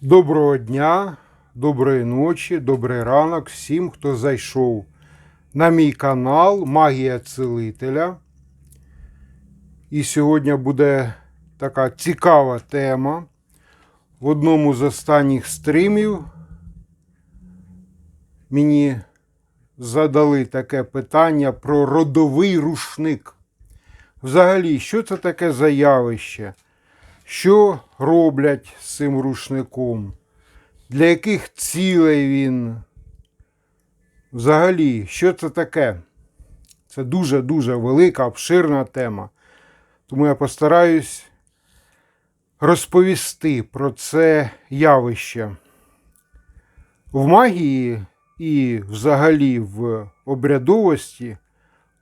Доброго дня, доброї ночі, добрий ранок всім, хто зайшов на мій канал Магія Целителя. І сьогодні буде така цікава тема. В одному з останніх стрімів мені задали таке питання про родовий рушник. Взагалі, що це таке за явище? Що роблять з цим рушником? Для яких цілей він? Взагалі, що це таке? Це дуже-дуже велика, обширна тема. Тому я постараюсь розповісти про це явище. В магії і взагалі в обрядовості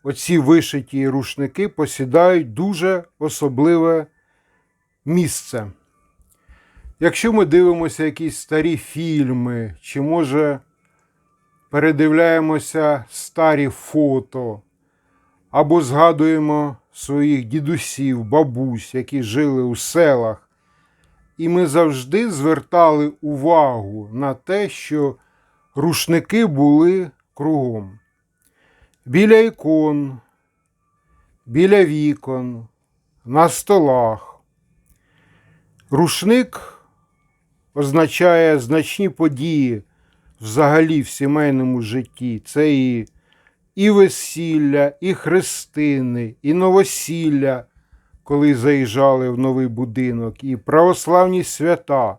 оці вишиті рушники посідають дуже особливе місце. Якщо ми дивимося якісь старі фільми, чи може передивляємося старі фото, або згадуємо своїх дідусів, бабусь, які жили у селах, і ми завжди звертали увагу на те, що рушники були кругом. Біля ікон, біля вікон, на столах. Рушник означає значні події взагалі в сімейному житті. Це і, і весілля, і хрестини, і новосілля, коли заїжджали в новий будинок, і православні свята.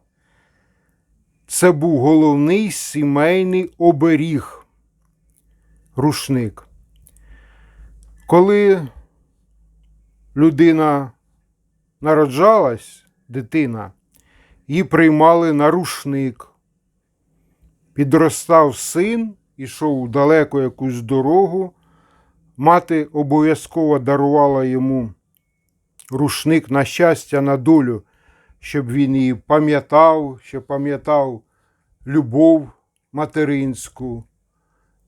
Це був головний сімейний оберіг. Рушник. Коли людина народжалась, дитина, її приймали на рушник. Підростав син, ішов у далеку якусь дорогу. Мати обов'язково дарувала йому рушник на щастя, на долю, щоб він її пам'ятав, щоб пам'ятав любов материнську.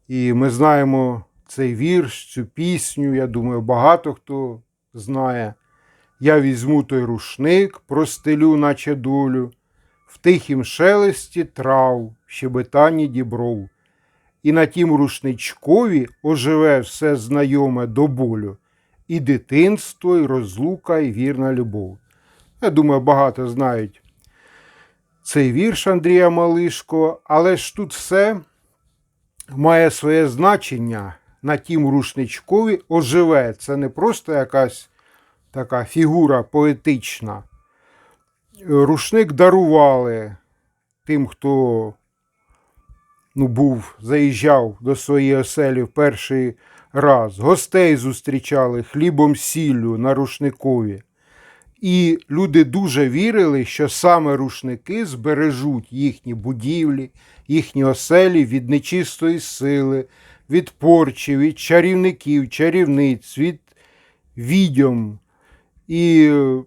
І ми знаємо цей вірш, цю пісню. Я думаю, багато хто знає. Я візьму той рушник, простелю, наче долю, в тихім шелесті трав, щебетанні дібров, і на тім рушничкові оживе все знайоме до болю, і дитинство, і розлука, і вірна любов. Я думаю, багато знають цей вірш Андрія Малишко, але ж тут все має своє значення. На тім рушничкові оживе. Це не просто якась така фігура поетична. Рушник дарували тим, хто ну, був, заїжджав до своєї оселі в перший раз. Гостей зустрічали хлібом сіллю на рушникові. І люди дуже вірили, що саме рушники збережуть їхні будівлі, їхні оселі від нечистої сили, від порчі, від чарівників, чарівниць, від відьом. І е,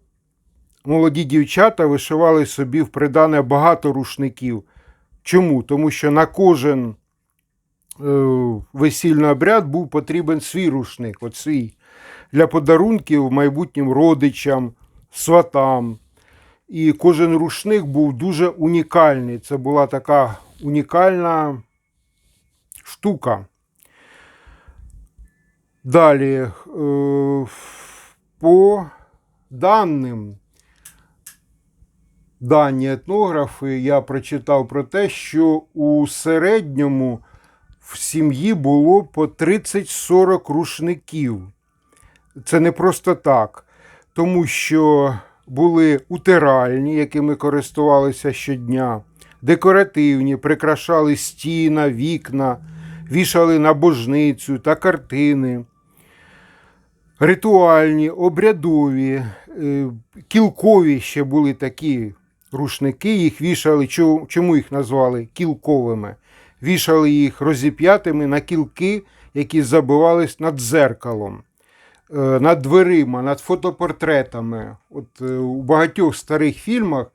молоді дівчата вишивали собі в придане багато рушників. Чому? Тому що на кожен е, весільний обряд був потрібен свій рушник, от свій, для подарунків майбутнім родичам, сватам. І кожен рушник був дуже унікальний. Це була така унікальна штука. Далі, е, по даним дані етнографи, я прочитав про те, що у середньому в сім'ї було по 30-40 рушників. Це не просто так, тому що були утиральні, якими користувалися щодня, декоративні, прикрашали стіна, вікна, вішали на божницю та картини ритуальні, обрядові, е, кілкові ще були такі рушники, їх вішали. Чому- їх назвали кілковими? Вішали їх розіп'ятими на кілки, які забивались над дзеркалом, е, над дверима, над фотопортретами. От е, у багатьох старих фільмах,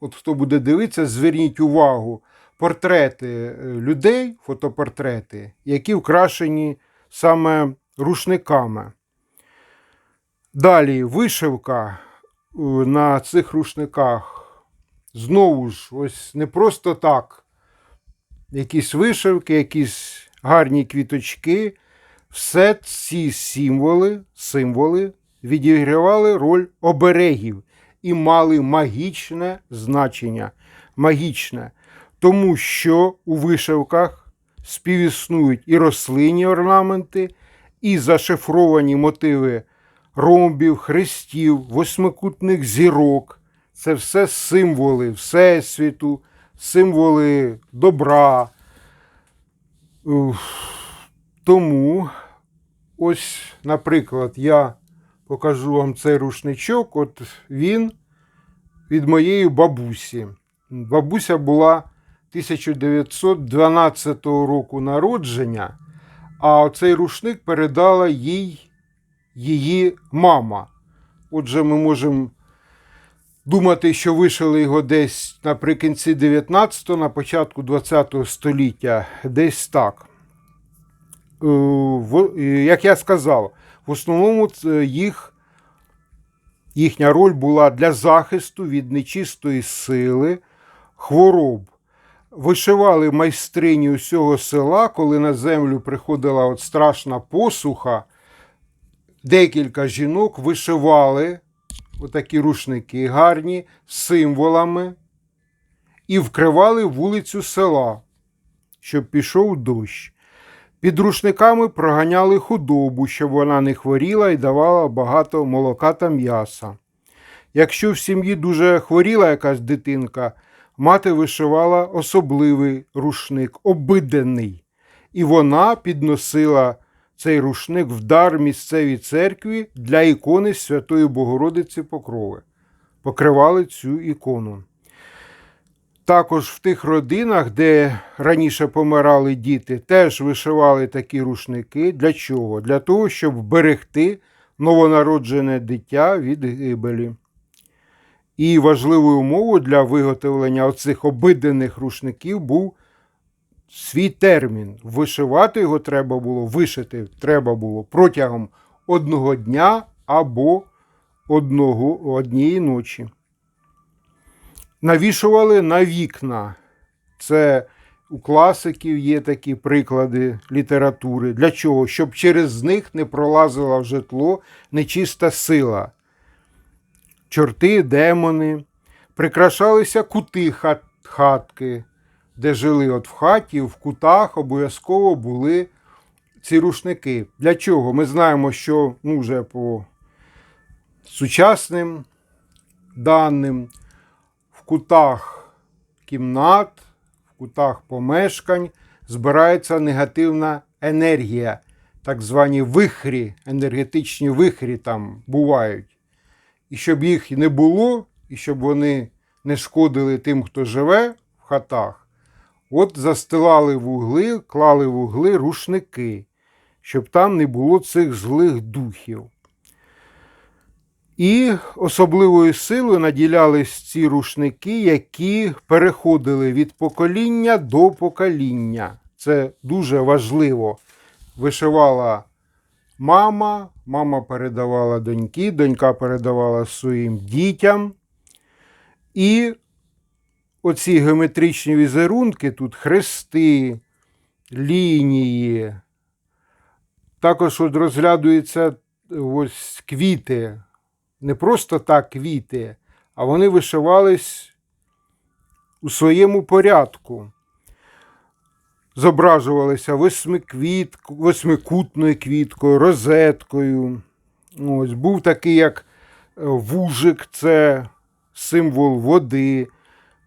от хто буде дивитися, зверніть увагу, портрети людей, фотопортрети, які вкрашені саме рушниками. Далі вишивка е, на цих рушниках знову ж, ось не просто так. Якісь вишивки, якісь гарні квіточки. Все ці символи, символи відігравали роль оберегів і мали магічне значення. Магічне. Тому що у вишивках співіснують і рослинні орнаменти, і зашифровані мотиви ромбів, хрестів, восьмикутних зірок. Це все символи Всесвіту, символи добра. Тому, ось, наприклад, я покажу вам цей рушничок. От він від моєї бабусі. Бабуся була 1912 року народження, а оцей рушник передала їй її мама. Отже, ми можемо думати, що вишили його десь наприкінці 19-го, на початку 20-го століття, десь так. Е, е, Як я сказав, в основному їх, їхня роль була для захисту від нечистої сили, хвороб. Вишивали майстрині усього села, коли на землю приходила от страшна посуха. Декілька жінок вишивали отакі рушники гарні символами і вкривали вулицю села, щоб пішов дощ. Під рушниками проганяли худобу, щоб вона не хворіла і давала багато молока та м'яса. Якщо в сім'ї дуже хворіла якась дитинка, мати вишивала особливий рушник, обидений, і вона підносила цей рушник в дар місцевій церкві для ікони Святої Богородиці Покрови. Покривали цю ікону. Також в тих родинах, де раніше помирали діти, теж вишивали такі рушники. Для чого? Для того, щоб вберегти новонароджене дитя від гибелі. І важливою умовою для виготовлення оцих обидених рушників був свій термін. Вишивати його треба було, вишити треба було протягом одного дня або одного, однієї ночі навішували на вікна. Це у класиків є такі приклади літератури. Для чого? Щоб через них не пролазила в житло нечиста сила. Чорти, демони. Прикрашалися кути хат, хатки, де жили от в хаті, в кутах обов'язково були ці рушники. Для чого? Ми знаємо, що ну, вже по сучасним даним в кутах кімнат, в кутах помешкань збирається негативна енергія, так звані вихрі, енергетичні вихрі там бувають. І щоб їх не було, і щоб вони не шкодили тим, хто живе в хатах, от застилали вугли, клали в угли рушники, щоб там не було цих злих духів. І особливою силою наділялись ці рушники, які переходили від покоління до покоління. Це дуже важливо. Вишивала мама, мама передавала доньки, донька передавала своїм дітям. І оці геометричні візерунки, тут хрести, лінії. Також от розглядуються ось квіти не просто так квіти, а вони вишивались у своєму порядку. Зображувалися восьмиквіт, восьмикутною квіткою, розеткою. Ось, Був такий, як е, вужик, це символ води.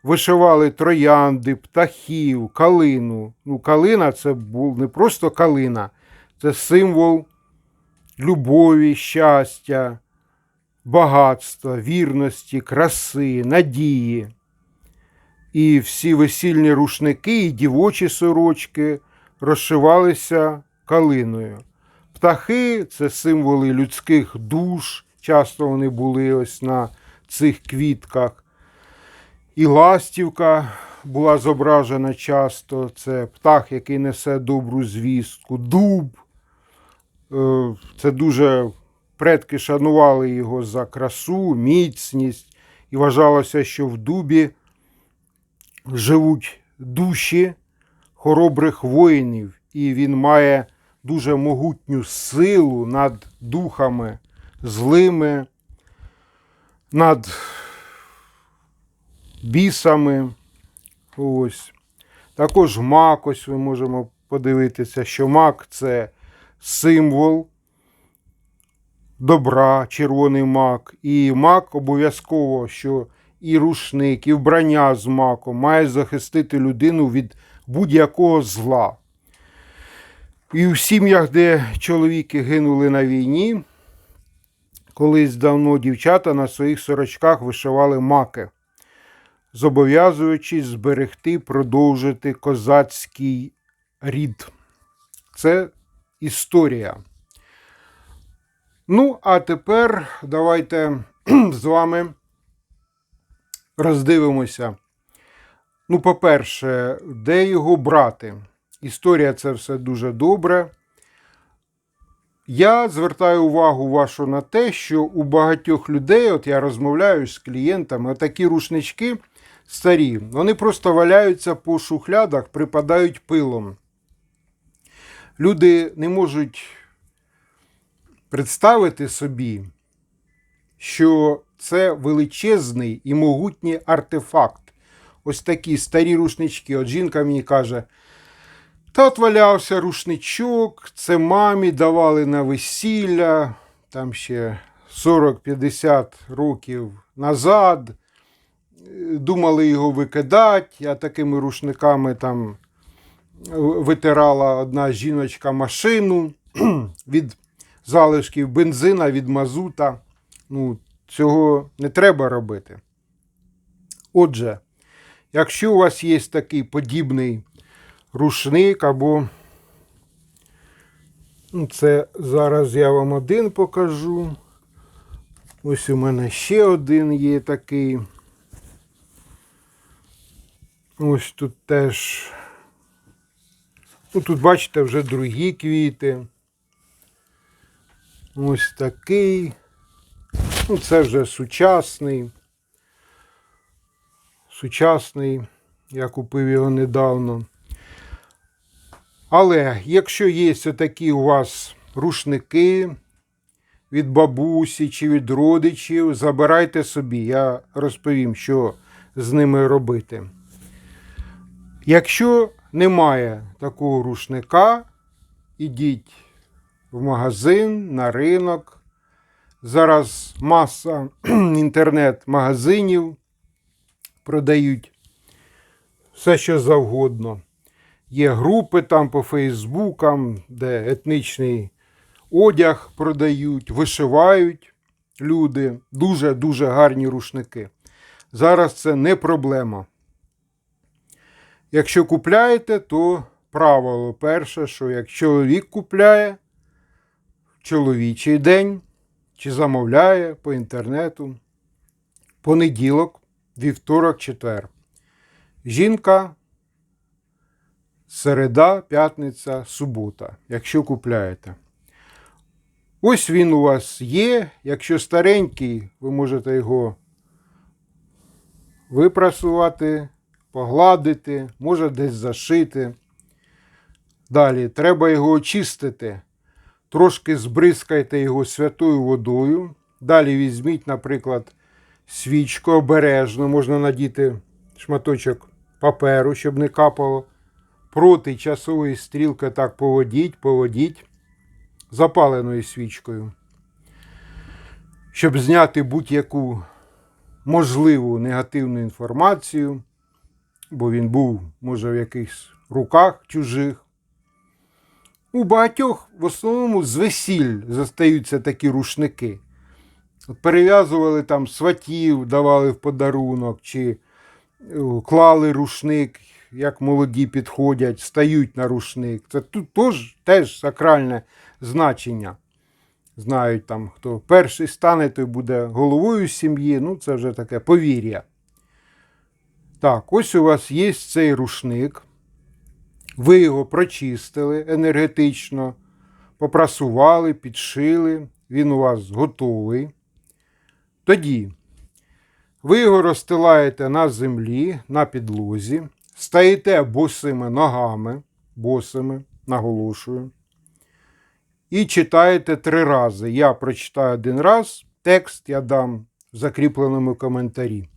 Вишивали троянди, птахів, калину. Ну, Калина це був не просто калина, це символ любові, щастя багатства, вірності, краси, надії. І всі весільні рушники і дівочі сорочки розшивалися калиною. Птахи це символи людських душ, часто вони були ось на цих квітках. І ластівка була зображена часто. Це птах, який несе добру звістку, дуб. Е, Це дуже предки шанували його за красу, міцність, і вважалося, що в дубі живуть душі хоробрих воїнів, і він має дуже могутню силу над духами злими, над бісами. Ось. Також мак, ось ми можемо подивитися, що мак це символ добра, червоний мак. І мак обов'язково, що і рушник, і вбрання з маком має захистити людину від будь-якого зла. І в сім'ях, де чоловіки гинули на війні, колись давно дівчата на своїх сорочках вишивали маки, зобов'язуючись зберегти, продовжити козацький рід. Це історія. Ну, а тепер давайте з вами роздивимося. Ну, по-перше, де його брати? Історія це все дуже добре. Я звертаю увагу вашу на те, що у багатьох людей, от я розмовляю з клієнтами, такі рушнички старі, вони просто валяються по шухлядах, припадають пилом. Люди не можуть представити собі, що це величезний і могутній артефакт. Ось такі старі рушнички. От жінка мені каже, та от валявся рушничок, це мамі давали на весілля, там ще 40-50 років назад. Думали його викидати, я такими рушниками там витирала одна жіночка машину від залишків бензина, від мазута. Ну, цього не треба робити. Отже, якщо у вас є такий подібний рушник або ну, це зараз я вам один покажу. Ось у мене ще один є такий. Ось тут теж. Ну, тут, бачите, вже другі квіти. Ось такий. Ну, це вже сучасний. Сучасний. Я купив його недавно. Але якщо є такі у вас рушники від бабусі чи від родичів, забирайте собі. Я розповім, що з ними робити. Якщо немає такого рушника, ідіть в магазин, на ринок. Зараз маса інтернет-магазинів продають все, що завгодно. Є групи там по Фейсбукам, де етнічний одяг продають, вишивають люди. Дуже-дуже гарні рушники. Зараз це не проблема. Якщо купляєте, то правило перше, що як чоловік купляє в чоловічий день чи замовляє по інтернету, понеділок, вівторок, четвер. Жінка, середа, п'ятниця, субота, якщо купляєте. Ось він у вас є. Якщо старенький, ви можете його випрасувати, погладити, може десь зашити. Далі треба його очистити. Трошки збризкайте його святою водою. Далі візьміть, наприклад, свічку обережно, можна надіти шматочок паперу, щоб не капало. Проти часової стрілки так поводіть, поводіть запаленою свічкою, щоб зняти будь-яку можливу негативну інформацію, бо він був, може, в якихось руках чужих. У багатьох в основному з весіль застаються такі рушники. Перев'язували там сватів, давали в подарунок, чи е, клали рушник, як молоді підходять, стають на рушник. Це тут теж, теж сакральне значення. Знають там, хто перший стане, той буде головою сім'ї. Ну, це вже таке повір'я. Так, ось у вас є цей рушник. Ви його прочистили енергетично, попрасували, підшили, він у вас готовий. Тоді Ви його розстилаєте на землі, на підлозі, стаєте босими ногами, босими, наголошую, і читаєте три рази. Я прочитаю один раз, текст я дам в закріпленому коментарі.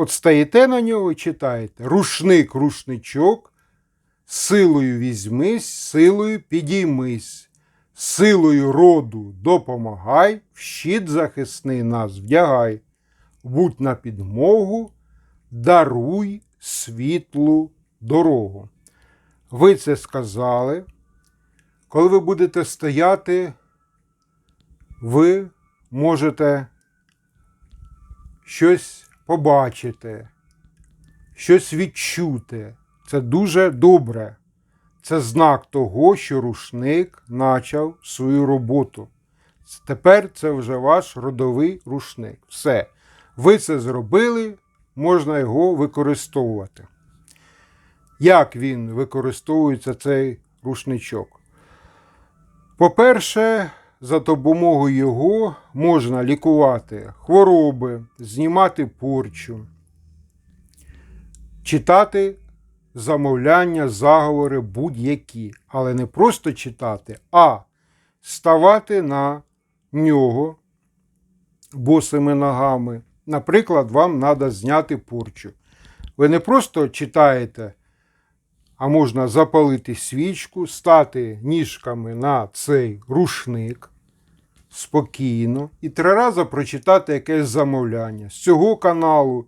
От стаєте на нього і читаєте. Рушник, рушничок, силою візьмись, силою підіймись, силою роду допомагай, в щит захисний нас вдягай, будь на підмогу, даруй світлу дорогу. Ви це сказали. Коли ви будете стояти, ви можете щось побачити, щось відчути. Це дуже добре. Це знак того, що рушник почав свою роботу. Тепер це вже ваш родовий рушник. Все. Ви це зробили, можна його використовувати. Як він використовується, цей рушничок? По-перше, за допомогою його можна лікувати хвороби, знімати порчу, читати замовляння, заговори будь-які, але не просто читати, а ставати на нього босими ногами. Наприклад, вам треба зняти порчу. Ви не просто читаєте, а можна запалити свічку, стати ніжками на цей рушник спокійно і три рази прочитати якесь замовляння з цього каналу,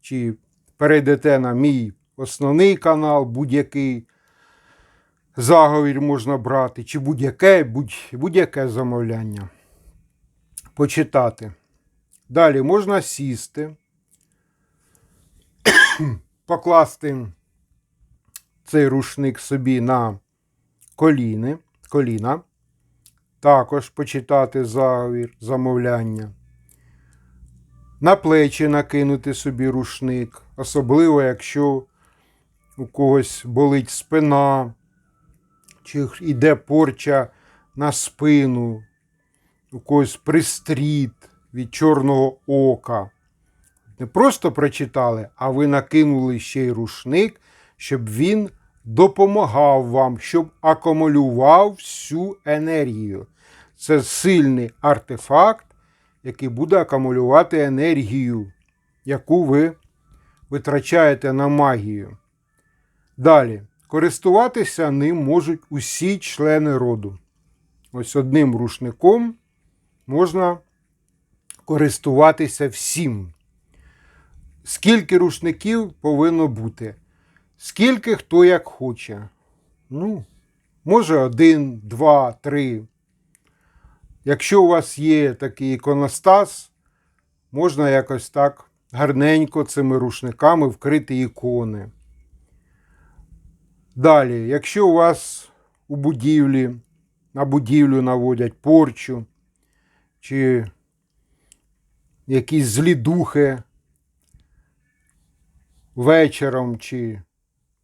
чи перейдете на мій основний канал, будь-який заговір можна брати, чи будь-яке будь, будь-яке замовляння. Почитати. Далі можна сісти, покласти цей рушник собі на коліни, коліна, також почитати заговір, замовляння. На плечі накинути собі рушник, особливо, якщо у когось болить спина, чи йде порча на спину, у когось пристріт від чорного ока. Не просто прочитали, а ви накинули ще й рушник, щоб він допомагав вам, щоб акумулював всю енергію. Це сильний артефакт, який буде акумулювати енергію, яку ви витрачаєте на магію. Далі, користуватися ним можуть усі члени роду. Ось одним рушником можна користуватися всім. Скільки рушників повинно бути? Скільки хто як хоче. Ну, може один, два, три. Якщо у вас є такий іконостас, можна якось так гарненько цими рушниками вкрити ікони. Далі, якщо у вас у будівлі, на будівлю наводять порчу, чи якісь злі духи вечором чи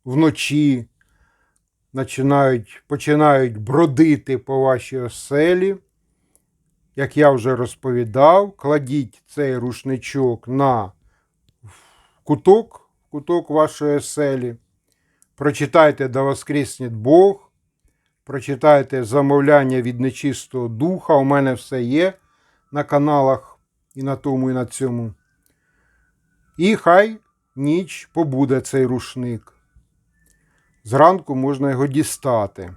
вночі починають, починають бродити по вашій оселі, як я вже розповідав, кладіть цей рушничок на куток, куток вашої оселі. Прочитайте да воскреснет Бог, прочитайте замовляння від нечистого духа. У мене все є на каналах і на тому, і на цьому. І хай ніч побуде цей рушник. Зранку можна його дістати.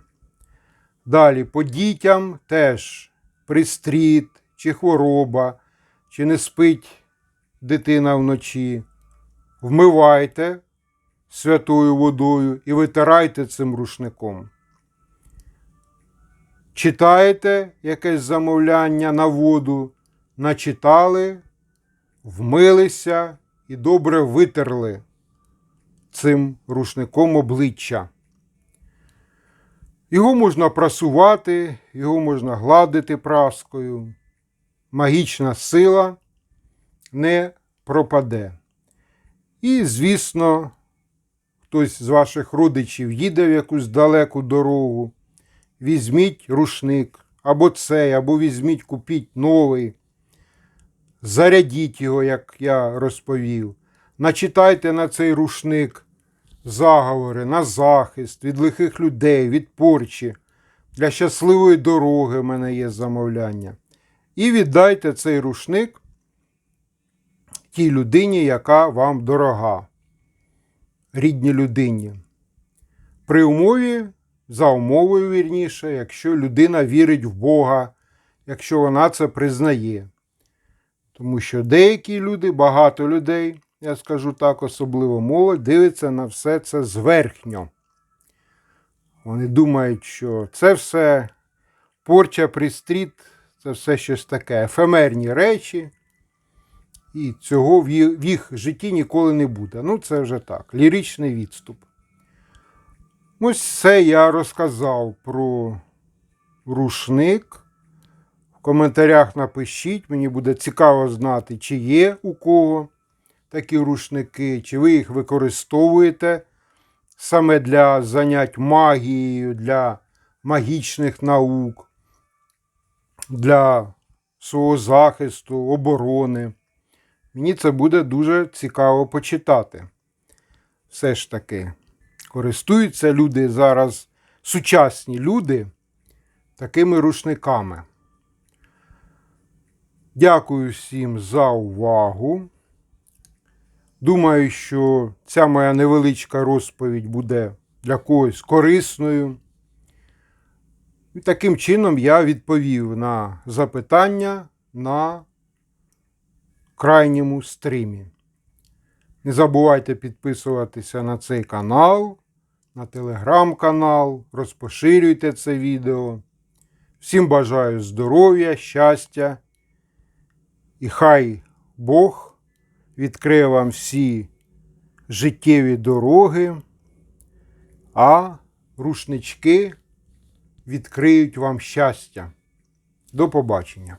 Далі по дітям теж пристріт, чи хвороба, чи не спить дитина вночі. Вмивайте святою водою і витирайте цим рушником. Читаєте якесь замовляння на воду, начитали, вмилися і добре витерли цим рушником обличчя. Його можна прасувати, його можна гладити праскою. Магічна сила не пропаде. І, звісно, хтось з ваших родичів їде в якусь далеку дорогу, візьміть рушник, або цей, або візьміть, купіть новий. зарядіть його, як я розповів. Начитайте на цей рушник заговори на захист від лихих людей, від порчі. Для щасливої дороги в мене є замовляння. І віддайте цей рушник тій людині, яка вам дорога, рідній людині. При умові, за умовою вірніше, якщо людина вірить в Бога, якщо вона це признає. Тому що деякі люди, багато людей, я скажу так, особливо молодь, дивиться на все це зверхньо. Вони думають, що це все порча пристріт, це все щось таке, ефемерні речі, і цього в їх житті ніколи не буде. Ну, це вже так, ліричний відступ. Ось це я розказав про рушник. В коментарях напишіть, мені буде цікаво знати, чи є у кого такі рушники, чи ви їх використовуєте саме для занять магією, для магічних наук, для свого захисту, оборони. Мені це буде дуже цікаво почитати. Все ж таки, користуються люди зараз, сучасні люди, такими рушниками. Дякую всім за увагу. Думаю, що ця моя невеличка розповідь буде для когось корисною. І таким чином я відповів на запитання на крайньому стрімі. Не забувайте підписуватися на цей канал, на телеграм-канал, розпоширюйте це відео. Всім бажаю здоров'я, щастя. І хай Бог відкриє вам всі життєві дороги, а рушнички відкриють вам щастя. До побачення!